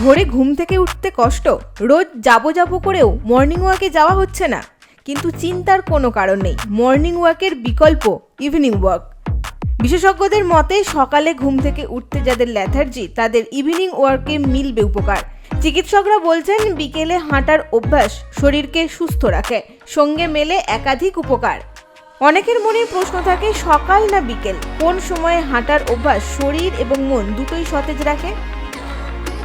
ভোরে ঘুম থেকে উঠতে কষ্ট। রোজ যাব যাব করেও মর্নিং ওয়াকে যাওয়া হচ্ছে না। কিন্তু চিন্তার কোনো কারণ নেই। মর্নিং ওয়াকের বিকল্প ইভিনিং ওয়াক বিশেষজ্ঞদের মতে, সকালে ঘুম থেকে উঠতে যাদের ল্যাথার্জি তাদের ইভিনিং ওয়ার্কে মিলবে উপকার। চিকিৎসকরা বলছেন, বিকেলে হাঁটার অভ্যাস শরীরকে সুস্থ রাখে, সঙ্গে মেলে একাধিক উপকার। অনেকের মনে প্রশ্ন থাকে, সকাল না বিকেল? কোন সময়ে হাঁটার অভ্যাস শরীর এবং মন দুটোই সতেজ রাখে?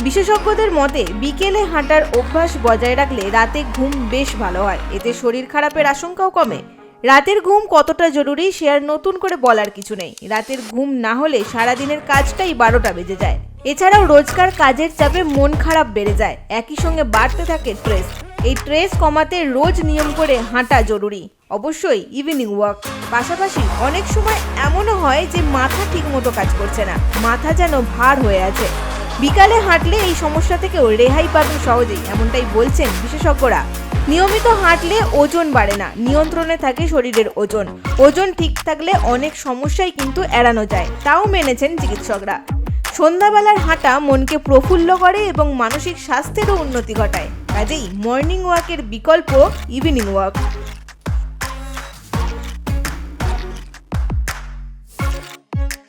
বিশেষজ্ঞদের মতে, বিকেলে হাঁটার অভ্যাস বজায় রাখলে রাতে ঘুম বেশ ভালো হয়। এতে শরীর খারাপের আশঙ্কাও কমে। রাতের ঘুম কতটা জরুরি সে আর নতুন করে বলার কিছু নেই। রাতের ঘুম না হলে সারাদিনের কাজটাই বারোটা বেজে যায়। এছাড়াও রোজকার কাজের চাপে মন খারাপ বেড়ে যায়। একই সঙ্গে বাড়তে থাকে স্ট্রেস এই স্ট্রেস কমাতে রোজ নিয়ম করে হাঁটা জরুরি। অবশ্যই ইভিনিং ওয়াক পাশাপাশি অনেক সময় এমনও হয় যে মাথা ঠিকমতো কাজ করছে না। মাথা যেন ভার হয়ে আছে। বিকালে হাঁটলে এই সমস্যা থেকেও রেহাই পাবেন সহজেই, এমনটাই বলছেন বিশেষজ্ঞরা। নিয়মিত হাঁটলে ওজন বাড়ে না, নিয়ন্ত্রণে থাকে শরীরের ওজন। ওজন ঠিক থাকলে অনেক সমস্যাই কিন্তু এড়ানো যায়, তাও মেনেছেন চিকিৎসকরা। সন্ধ্যাবেলার হাঁটা মনকে প্রফুল্ল করে এবং মানসিক স্বাস্থ্যেরও উন্নতি ঘটায়। কাজেই মর্নিং ওয়াকের বিকল্প ইভিনিং ওয়াক।